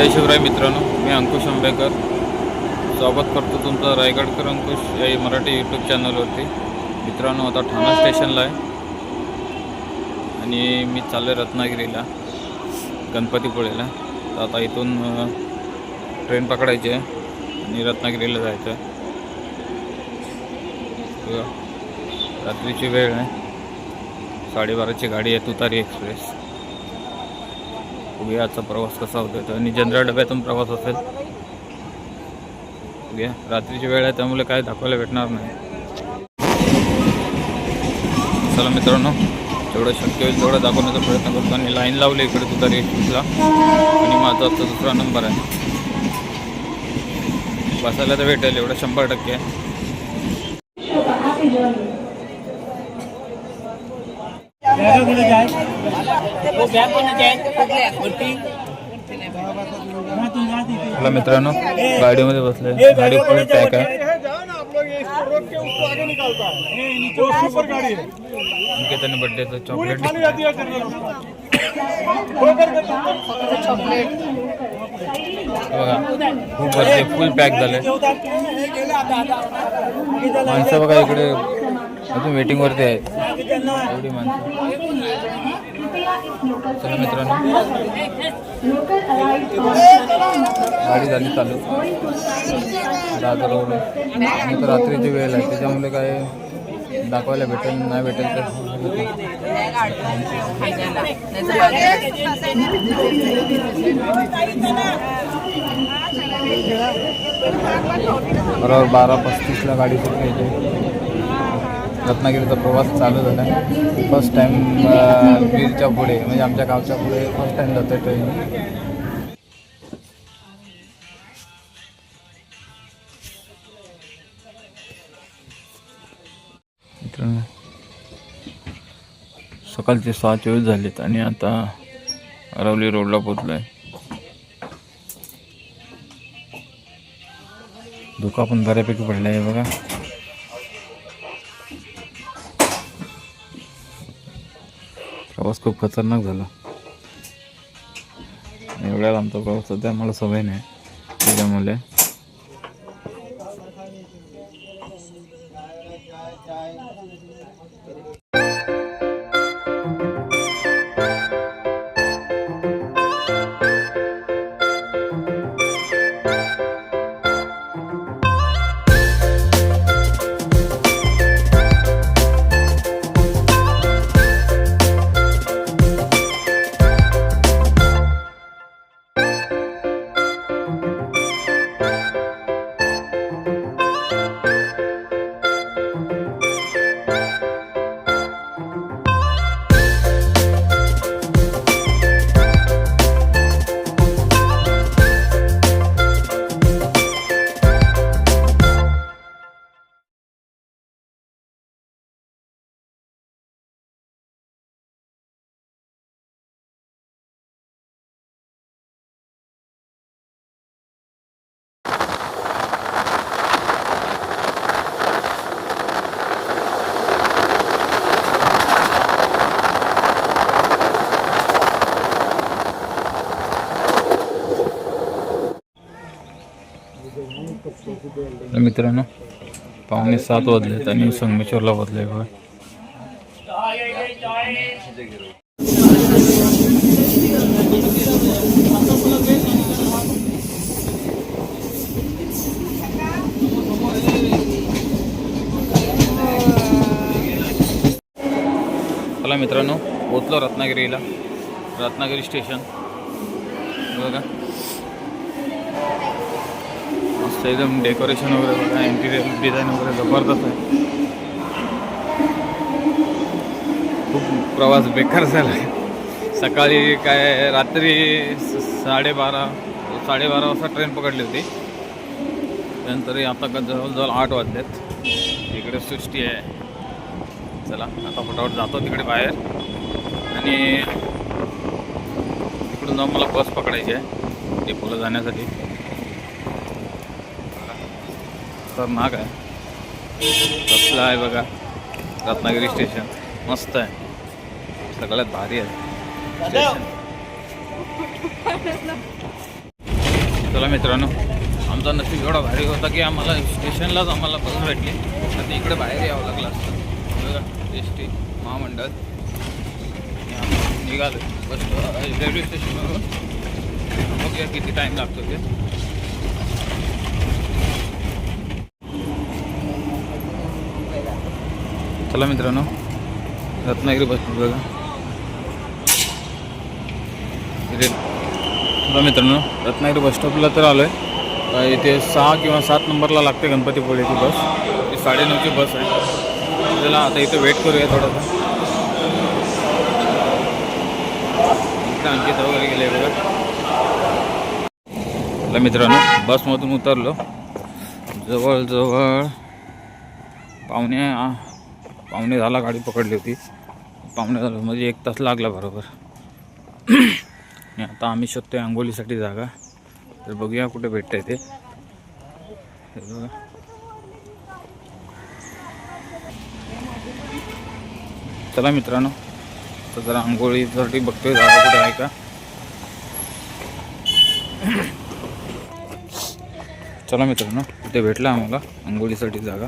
जय शिवराय मित्रांनो मी अंकुश आंबेकर. स्वागत करतो तुमचं रायगडकर अंकुश या मराठी यूट्यूब चॅनलवरती मित्रांनो आता ठाणा स्टेशनला आहे. आणि मी चाललो आहे रत्नागिरीला गणपतीपुळेला. तर आता इथून ट्रेन पकडायची आहे आणि रत्नागिरीला जायचं आहे रात्रीची वेळ आहे. साडेबाराची गाडी आहे तुतारी एक्सप्रेस. बघूया आजचा प्रवास कसा होतो आणि जनरल डब्यातून प्रवास असेल. बघूया रात्रीची वेळ आहे त्यामुळे काय दाखवायला भेटणार नाही. चला मित्रांनो जेवढं शक्य होईल तेवढं दाखवण्याचा प्रयत्न करतो. आणि लाईन लावली इकडे सुद्धा रेशला आणि माझा आता दुसरा नंबर आहे. बसायला तर भेटेल एवढं शंभर टक्के. आहे. चला मित्रांनो गाडीमध्ये बसले गाडी फुल पॅक आहे. निकेतन बड्डेचं चॉकलेट बघा खूप गर्दी फुल पॅक झाले. माणसं बघा इकडे अजून वेटिंग वरती आहेत. एवढी माणसं. चला मित्रांनो. गाडी झाली चालू. दादरवरून आणि तर रात्रीची वेळ आहे. त्याच्यामुळे काय दाखवायला भेटेल नाही भेटेल तर बरोबर बारा पस्तीसला गाडी सुटली रत्नागिरीचा प्रवास चालू झाला. आहे फर्स्ट टाईम बीरच्या पुढे म्हणजे आमच्या गावच्या पुढे फर्स्ट टाईम जातो ट्रेन सकाळचे सहा चोवीस झालेत आणि आता अरावली रोडला पोचलो आहे धुका पण बऱ्यापैकी पडला आहे बघा. प्रवास खूप खतरनाक झाला. एवढ्या लांबचा प्रवास सध्या मला सवय नाही. त्याच्यामुळे तर मित्रांनो पावणे सात वाजलेत आणि संगमेश्वरला वाजले बघा. चला मित्रांनो पोचलो रत्नागिरीला. रत्नागिरी स्टेशन. बघा. मस्त एकदम डेकोरेशन वगैरे बघा इंटिरियर डिझाईन वगैरे जबरदस्त आहे. खूप प्रवास बेकार झाला आहे. सकाळी काय रात्री स- साडेबारा साडेबारा वाजता ट्रेन पकडली होती. त्यानंतर आता का जवळजवळ आठ वाजलेत. इकडे सृष्टी आहे. चला आता फटाफट जातो तिकडे बाहेर. आणि तिकडून जाऊन मला बस पकडायची आहे. डेपोला जाण्यासाठी. खतरनाक आहे. कसलं आहे बघा. रत्नागिरी स्टेशन मस्त आहे. सगळ्यात भारी आहे. स्टेशन चला मित्रांनो आमचा नशीब एवढा भारी होता की आम्हाला स्टेशनलाच आम्हाला बस भेटली. आता इकडे बाहेर यावं लागलं असतं. एस टी महामंडळ. निघालं. बस रेल्वे स्टेशनवरून बघूया किती टाईम लागतो ते. चला मित्रांनो रत्नागिरी बस बघा. चला मित्रांनो रत्नागिरी बस स्टॉपला तर आलो आहे इथे सहा किंवा सात नंबरला लागते गणपतीपुळेची बस. ही साडेनऊची बस आहे. चला आता इथे वेट करूया थोडासा. इकडे अंकित वगैरे गेले बघा. चला मित्रांनो बसमधून उतरलो. जवळजवळ पाहुणे पाहुणे झाला गाडी पकडली होती. पाहुणे झालं म्हणजे एक तास लागला बरोबर. आणि आता आम्ही शोधतो आहे आंघोलीसाठी जागा. तर बघूया कुठे भेटतंय ते. बघा. चला मित्रांनो तर जरा आंघोळीसाठी बघतोय जागा कुठे आहे का. चला मित्रांनो तिथे भेटला आम्हाला आंघोळीसाठी जागा.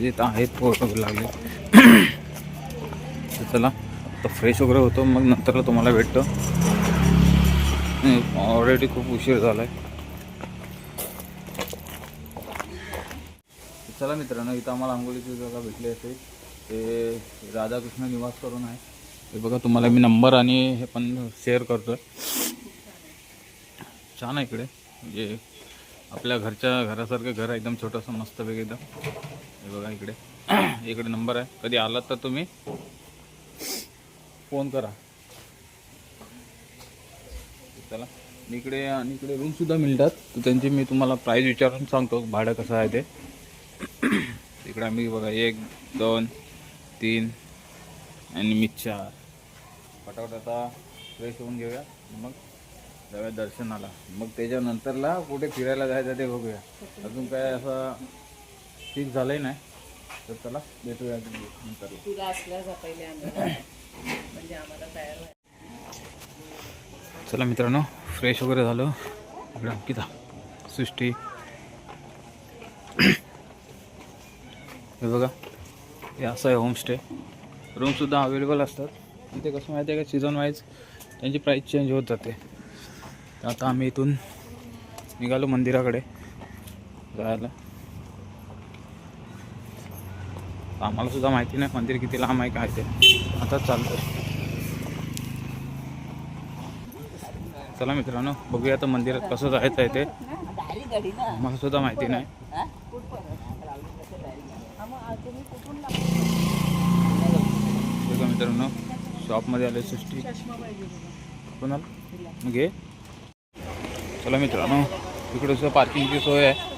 येत आहेत पोरं लागले. तर चला तर फ्रेश वगैरे होतो मग नंतरला तुम्हाला भेटतो. ऑलरेडी खूप उशीर झाला आहे चला मित्रांनो इथं आम्हाला आंघोळीची जागा भेटली असेल. ते राधाकृष्ण निवास करून आहे. ते बघा तुम्हाला मी नंबर आणि हे पण शेअर करतो छान आहे इकडे. म्हणजे आपल्या घरच्या घरासारखं घर आहे एकदम छोटंसं मस्तपैकी एकदम. हे बघा इकडे. इकडे नंबर आहे. कधी आलात तर तुम्ही फोन करा. चला. इकडे आणि इकडे रूम सुद्धा मिळतात. तर त्यांची मी तुम्हाला प्राईज विचारून सांगतो. भाडं कसं आहे ते. इकडे आम्ही बघा एक दोन तीन आणि मी चार. फटाफट आता फ्रेश होऊन घेऊया. मग जाऊया दर्शनाला. मग त्याच्यानंतरला कुठे फिरायला जायचं ते बघूया. अजून काय असं ठीक झालंय नाही तर चला भेटूया नंतर. तुला असल्या जा पहिले आम्ही. म्हणजे आम्हाला तयार चला मित्रांनो फ्रेश वगैरे झालं. इकडे अंकिता सृष्टी. हे बघा हे असं आहे होमस्टे रूमसुद्धा अवेलेबल असतात. इथे कसं माहिती आहे का सीझन वाईज त्यांची प्राईस चेंज होत जाते. तर आता आम्ही इथून निघालो मंदिराकडे जायला. आम्हाला सुद्धा माहिती नाही मंदिर किती लांब आहे काय ते. आता चालतं चला मित्रांनो बघूया आता मंदिरात कसं जायचं आहे ते. मला सुद्धा माहिती नाही. बघा मित्रांनो शॉपमध्ये आले सृष्टी. कोणाला? घे. चला मित्रांनो इकडे सुद्धा पार्किंगची सोय आहे.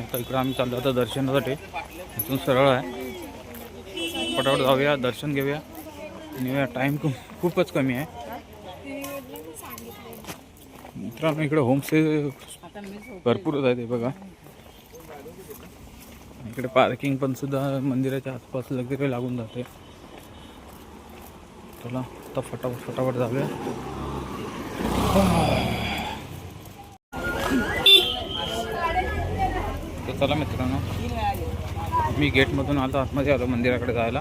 आता इकडं आम्ही चाललो आता दर्शनासाठी. इथून सरळ आहे. पटापट जाऊया दर्शन घेऊया. नेऊया. टाईम खूपच कमी आहे. मित्रांनो इकडे होमस्टे भरपूरच आहे ते बघा. इकडे पार्किंग पण सुद्धा मंदिराच्या आसपास वगैरे लागून जाते. चला आता फटाफट फटाफट जाऊया. चला मित्रांनो. मी गेटमधून आलो आतमध्ये आलो मंदिराकडे जायला.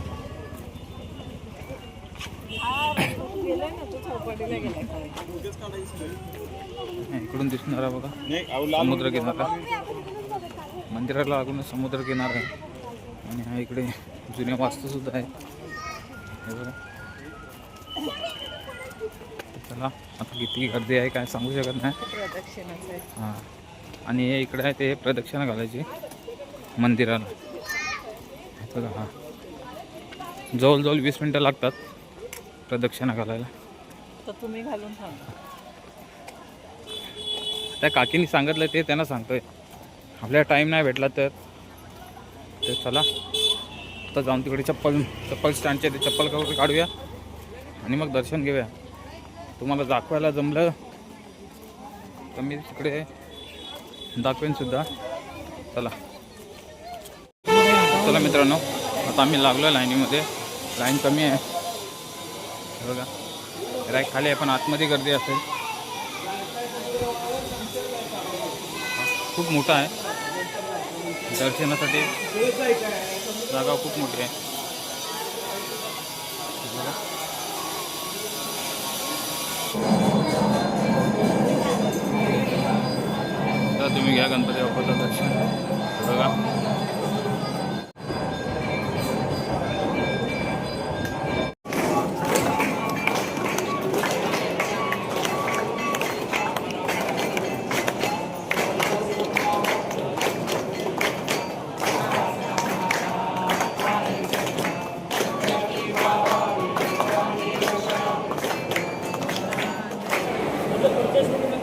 इकडून दिसणार आहे बघा. समुद्र किनारा. मंदिराला लागून समुद्र किनारा आहे. आणि हा इकडे जुन्या वास्तू सुद्धा आहे. हे बघा. चला आता किती गर्दी आहे काय सांगू शकत नाही. हां. आणि हे इकडे आहे ते प्रदक्षिणा घालायची मंदिराला. हे बघा हां. जवळजवळ वीस मिनटं लागतात प्रदक्षिणा घालायला. तर तुम्ही घालून सांगा. त्या काकीने सांगितलं ते त्यांना सांगतोय. आपल्याला टाईम नाही भेटला तर ते चला. आता जाऊन तिकडे चप्पल चप्पल स्टँडचे ते चप्पल वगैरे काढूया आणि मग दर्शन घेऊया. तुम्हाला दाखवायला जमलं तर मी तिकडे दाखवेन सुद्धा. चला. चला मित्रांनो आता आम्ही लागलो लाईनीमध्ये. लाईन कमी आहे. बघा. राईट खाली आहे पण आतमध्ये गर्दी असेल. खूप मोठा आहे. दर्शनासाठी जागा खूप मोठी आहे. तुम्ही घ्या गणपती बाप्पाचं दर्शन बघा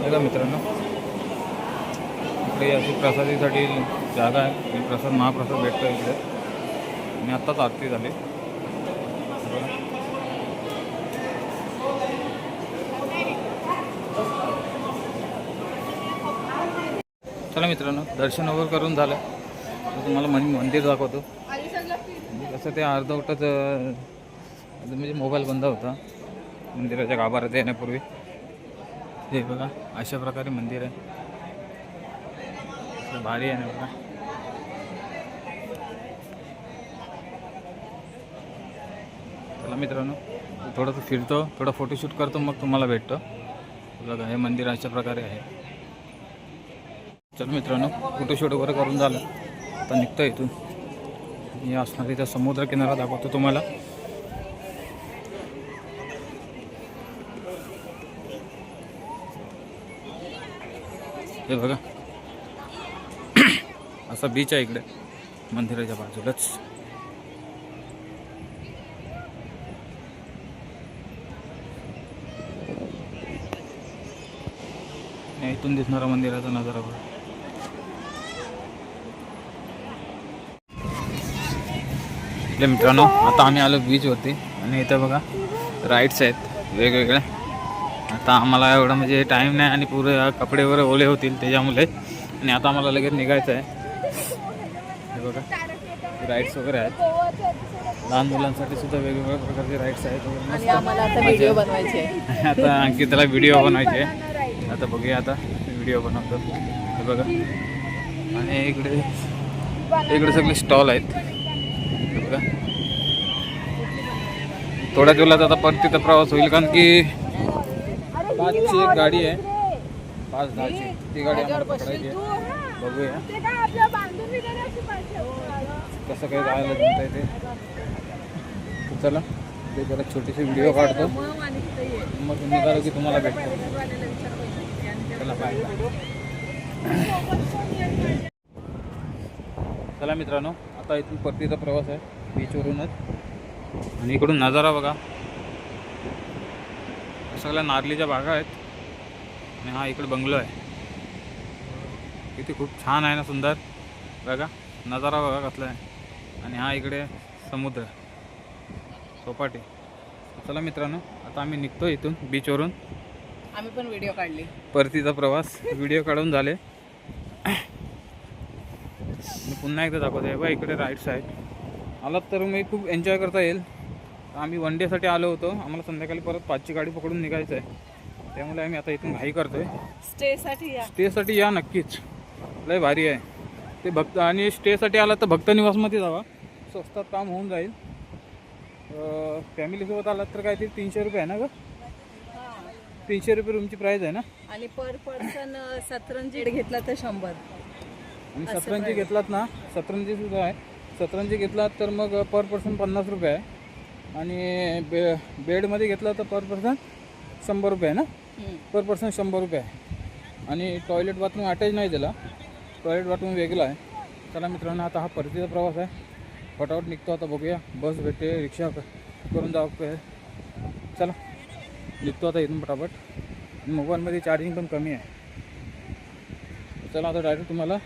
बघा मित्रांनो आपली अशी प्रसादीसाठी जागा आहे. प्रसाद महाप्रसाद भेटतो इकडे. आणि आत्ताच आरती झाली. चला मित्रांनो दर्शन वगैरे करून झालं. आता तुम्हाला मन मंदिर दाखवतो. म्हणजे कसं ते अर्धवटच अं, म्हणजे मोबाईल बंद होता. मंदिराच्या गाभाऱ्यात येण्यापूर्वी. हे बघा अशा प्रकारे मंदिर आहे. भारी आहे ना बघा. चला मित्रांनो थोडंसं फिरतो थोडं फोटोशूट करतो मग तुम्हाला भेटतो. बघा हे मंदिर अशा प्रकारे आहे. चल मित्रांनो फोटोशूट वगैरे करून झालं. आता निघतो इथून. मी असणार इथं समुद्र किनारा दाखवतो तुम्हाला. हे बघा. असा बीच आहे इकडे. मंदिराच्या बाजूलाच. इथून दिसणारा मंदिराचा नजारा बघा. आपल्या मित्रांनो आता आम्ही आलो बीचवरती आणि इथं बघा राईड्स आहेत वेगवेगळ्या. आता आम्हाला एवढं म्हणजे टाईम नाही आणि पुरे कपडे वगैरे ओले होतील त्याच्यामुळे. आणि आता आम्हाला लगेच निघायचं आहे राईड्स वगैरे आहेत. लहान मुलांसाठी सुद्धा वेगवेगळ्या प्रकारचे राईड्स आहेत. आता व्हिडिओ बनवायचे आहे. आता आणखी त्याला व्हिडिओ बनवायचे आहे. आता बघूया आता. व्हिडिओ बनवतो. हे बघा. आणि इकडे इकडे सगळे स्टॉल आहेत. हे बघा. थोड्याच वेळात आता परतीचा प्रवास होईल कारण की पाचची एक गाडी आहे. पाच दहाची. ती गाडी आम्हाला पकडायची आहे. बघूया. कसं काय जायला जमतं आहे ते? चला ते जरा छोटीशी व्हिडिओ काढतो. मग निघालो की तुम्हाला भेटतो. चला बाय चला मित्रांनो आता इथून परतीचा प्रवास आहे बीचवरूनच. आणि इकडून नजारा बघा. सगळ्या नारलीच्या बागा आहेत. आणि हा इकडे बंगलो आहे. किती खूप छान आहे ना सुंदर. बघा नजारा बघा कसला आहे. आणि हा इकडे समुद्र. चौपाटी. चला मित्रांनो आता आम्ही निघतो इथून बीचवरून आम्ही पण व्हिडिओ काढली. परतीचा प्रवास. व्हिडिओ काढून झाले. मी पुन्हा एकदा दाखवतो आहे बा इकडे राईड्स आहेत आलात तर मी खूप एन्जॉय करता येईल. आम्ही वन डेसाठी आलो होतो. आम्हाला संध्याकाळी परत पाचची गाडी पकडून निघायचं आहे त्यामुळे आम्ही आता इथून घाई करतोय. स्टेसाठी या. स्टेसाठी या नक्कीच. लय भारी आहे. ते भक्त आणि स्टेसाठी आला तर भक्त निवासमध्ये जावा. स्वस्तात काम होऊन जाईल. फॅमिलीसोबत आलात तर काय ते तीनशे रुपये आहे ना ग? तीनशे रुपये रूमची प्राईज आहे ना? आणि पर पर्सन सतरंजी घेतला तर शंभर. आणि सतरंजी घेतलात ना सतरंजी सुद्धा आहे. सतरंजी घेतलात तर मग पर पर्सन पन्नास रुपये आहे. आणि बे बेडमध्ये घेतला तर पर पर्सन शंभर रुपये आहे ना? पर पर्सन शंभर रुपये आहे. आणि टॉयलेट बाथरूम अटॅच नाही दिला परेड वाटून वेगळं आहे. चला मित्रांनो आता हा परतीचा प्रवास आहे. फटाफट निघतो आता बघूया. बस भेटते रिक्षा करून जावं काय चला निघतो आता इथून फटाफट. मोबाईलमध्ये चार्जिंग पण कमी आहे. चला आता डायरेक्ट तुम्हाला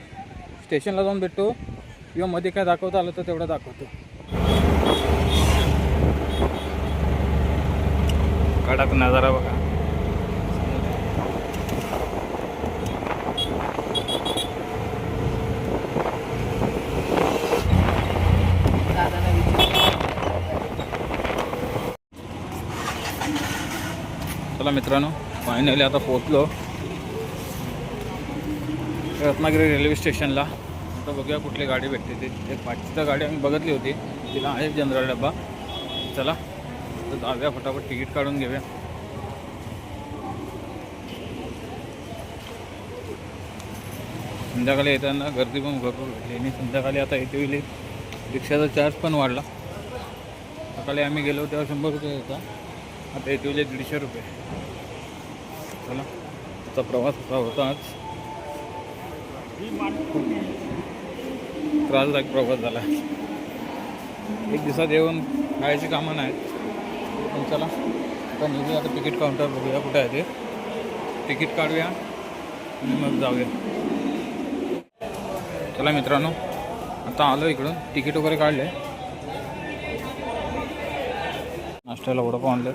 स्टेशनला जाऊन भेटतो. किंवा मध्ये काय दाखवता आलं तर तेवढं दाखवतो. कडक नजारा बघा. चला मित्रांनो फायनली आता पोचलो रत्नागिरी रेल्वे स्टेशनला आता बघूया कुठली गाडी भेटते ती. एक पाचशेचा गाडी आम्ही बघितली होती. तिला आहे जनरल डब्बा. चला तर जाऊया फटाफट तिकीट काढून घेऊया. संध्याकाळी येताना गर्दी पण भरपूर भेटली आणि संध्याकाळी आता येते वेळी रिक्षाचा चार्ज पण वाढला. सकाळी आम्ही गेलो तेव्हा शंभर रुपये होता. आता येते वेळी दीडशे रुपये. चला त्याचा प्रवास असा होता आज. त्रासदायक प्रवास झाला. एक दिवसात येऊन खायची कामं नाहीत. पण चला आता निघूया आता तिकीट काउंटर बघूया कुठे आहे ते. तिकीट काढूया आणि मग जाऊया. चला मित्रांनो आता आलो इकडून. तिकीट वगैरे काढले. नाश्त्याला वडापाव आणलं.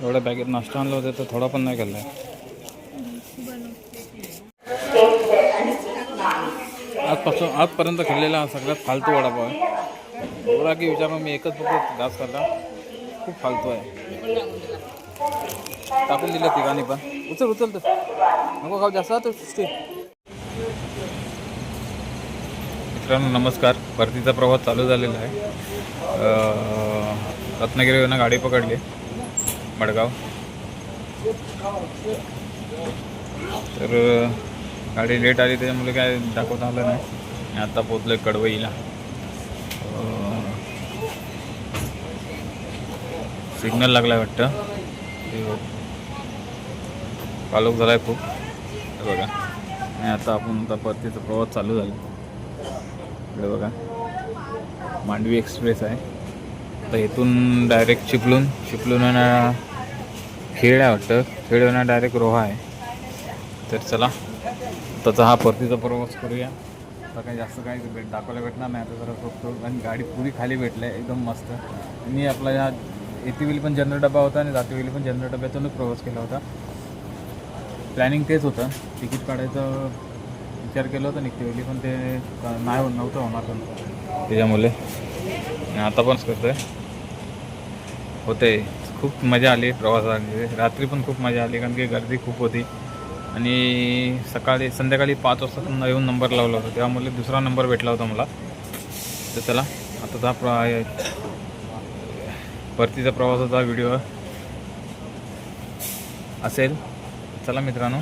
एवढ्या बॅगेत नाश्ता आणलं होतं तर थोडा पण नाही खाल्लाय आजपासून आजपर्यंत खाल्लेला सगळ्यात फालतू वडापाव आहे. एवढा की विचारून मी एकच फक्त जास्त खाल्ला. खूप फालतू आहे. टाकून दिलं तिघांनी पण. उचल उचल तर नको खाऊ जास्त तर सुस्ती मित्रांनो नमस्कार. परतीचा प्रवास चालू झालेला आहे. रत्नागिरीवरनं गाडी पकडली. मडगाव. तर गाडी लेट आली त्याच्यामुळे काय दाखवता आलं नाही. आणि आता पोचलो आहे कडवईला सिग्नल लागला वाटतं. ते बघ. झाला आहे खूप. बघा. आणि आता आपण आता परतीचा प्रवास चालू झाला. इकडे बघा. मांडवी एक्सप्रेस आहे. आता इथून डायरेक्ट चिपलून चिपलून खेळ आहे वाटतं खेडवरनं डायरेक्ट रोहा आहे. तर चला त्याचा हा परतीचा प्रवास करूया. आता काही जास्त काही भेट दाखवायला भेटणार नाही. आता जरा फक्त आणि गाडी पुरी खाली भेटलं आहे एकदम मस्त. मी आपला या येतेवेळी पण जनरल डबा होता आणि जातेवेळी पण जनरल डब्यातूनच प्रवास केला होता. प्लॅनिंग तेच होतं. तिकीट काढायचं विचार केला होता निघतेवेळी पण ते नाही होत नव्हतं होणार पण. त्याच्यामुळे. आता पण करतोय होते खूप मजा आली प्रवासामध्ये. रात्री पण खूप मजा आली कारण की गर्दी खूप होती. आणि सकाळी संध्याकाळी पाच वाजता येऊन नंबर लावला होता. त्यामुळे दुसरा नंबर भेटला होता मला. तर चला आता हा प्र परतीचा प्रवासाचा व्हिडिओ असेल. चला मित्रांनो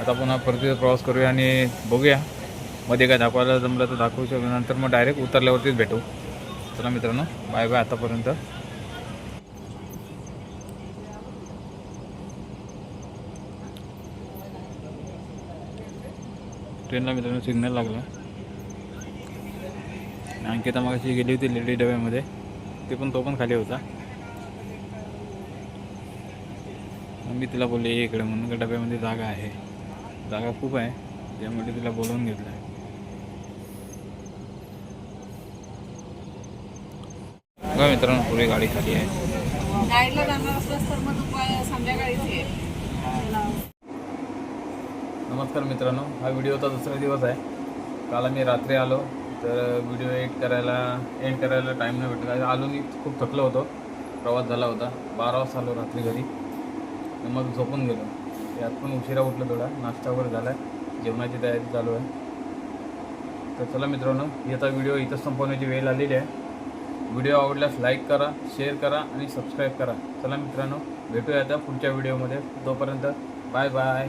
आता पुन्हा परतीचा प्रवास करूया आणि बघूया. मध्ये काय दाखवायला जमलं तर दाखवू शकतो. नंतर मग डायरेक्ट उतरल्यावरतीच भेटू. चला मित्रांनो बाय बाय आतापर्यंत. ट्रेनला मित्रांनो सिग्नल लागला. आणि अंकिता मागाशी गेली होती लेडी डब्यामध्ये. ते पण तो पण खाली होता. मी तिला बोलले ये इकडे म्हणून का डब्यामध्ये जागा आहे? जागा खूप आहे. त्यामुळे तिला बोलवून घेतलं. आहे बघा मित्रांनो पुढे गाडी खाली आहे. गाडीला जाणार असल्यास तर मग संध्याकाळीच नमस्कार मित्रांनो हा व्हिडिओचा दुसरा दिवस आहे. काल आम्ही रात्री आलो तर व्हिडिओ एडिट करायला एंड करायला टाईम नाही भेटला. आलो मी खूप थकलो होतो. प्रवास झाला होता. बारा वाजता आलो रात्री घरी. मग झोपून गेलो. यात पण उशिरा उठलो थोडा. नाश्ता वगैरे झाला. आहे जेवणाची तयारी चालू आहे. तर चला मित्रांनो याचा व्हिडिओ इथंच संपवण्याची वेळ आलेली आहे. व्हिडिओ आवडल्यास लाईक करा शेअर करा आणि सबस्क्राईब करा. चला मित्रांनो भेटूया आता पुढच्या व्हिडिओमध्ये. तोपर्यंत बाय बाय